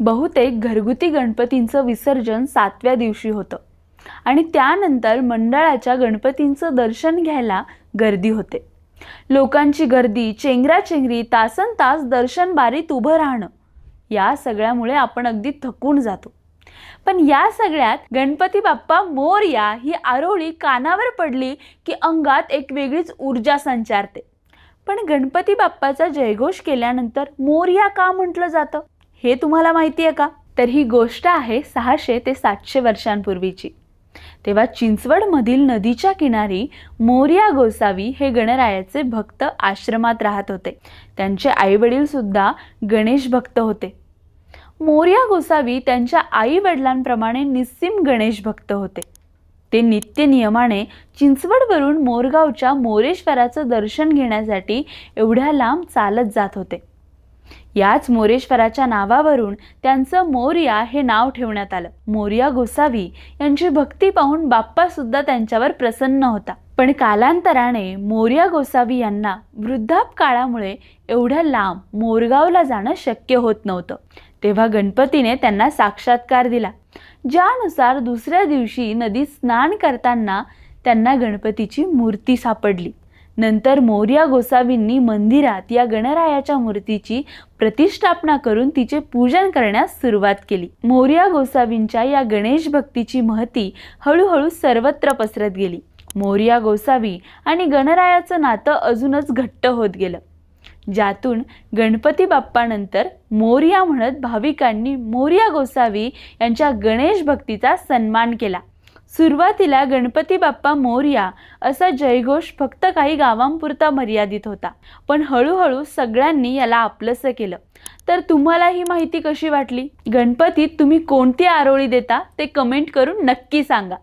बहुतेक घरगुती गणपतींचं विसर्जन सातव्या दिवशी होतं. आणि त्यानंतर मंडळाच्या गणपतींचं दर्शन घ्यायला गर्दी होते. लोकांची गर्दी चेंगराचेंगरी तासन तास दर्शन बारीत उभं राहणं या सगळ्यामुळे आपण अगदी थकून जातो. पण या सगळ्यात गणपती बाप्पा मोरया ही आरोळी कानावर पडली की अंगात एक वेगळीच ऊर्जा संचारते. पण गणपती बाप्पाचा जयघोष केल्यानंतर मोरया का म्हटलं जातं? हे तुम्हाला माहिती आहे का? तर ही गोष्ट आहे सहाशे ते सातशे वर्षांपूर्वीची. तेव्हा चिंचवडमधील नदीच्या किनारी मोर्या गोसावी हे गणरायाचे भक्त आश्रमात राहत होते. त्यांचे आईवडील सुद्धा गणेश भक्त होते. मोर्या गोसावी त्यांच्या आईवडिलांप्रमाणे निस्सिम निस्सीम गणेश भक्त होते. ते नित्य नियमाने चिंचवडवरून मोरगावच्या मोरेश्वराचं दर्शन घेण्यासाठी एवढ्या लांब चालत जात होते. याच मोरेश्वराच्या नावावरून त्यांचं मोर्या हे नाव ठेवण्यात आलं. मोर्या गोसावी यांची भक्ती पाहून बाप्पा सुद्धा त्यांच्यावर प्रसन्न होता. पण कालांतराने मोर्या गोसावी यांना वृद्धाप काळामुळे एवढ्या लांब मोरगावला जाणं शक्य होत नव्हतं. तेव्हा गणपतीने त्यांना साक्षात्कार दिला. ज्यानुसार दुसऱ्या दिवशी नदीत स्नान करताना त्यांना गणपतीची मूर्ती सापडली. नंतर मोर्या गोसावींनी मंदिरात या गणरायाच्या मूर्तीची प्रतिष्ठापना करून तिचे पूजन करण्यास सुरुवात केली. मोर्या गोसावींच्या या गणेश भक्तीची महती हळूहळू सर्वत्र पसरत गेली. मोर्या गोसावी आणि गणरायाचं नातं अजूनच घट्ट होत गेलं. ज्यातून गणपती बाप्पानंतर मोर्या म्हणत भाविकांनी मोर्या गोसावी यांच्या गणेश भक्तीचा सन्मान केला. सुरुवातीला गणपती बाप्पा मोर्या असा जयघोष फक्त काही गावांपुरता मर्यादित होता. पण हळूहळू सगळ्यांनी याला आपलंसं केलं. तर तुम्हाला ही माहिती कशी वाटली? गणपतीत तुम्ही कोणती आरोळी देता ते कमेंट करून नक्की सांगा.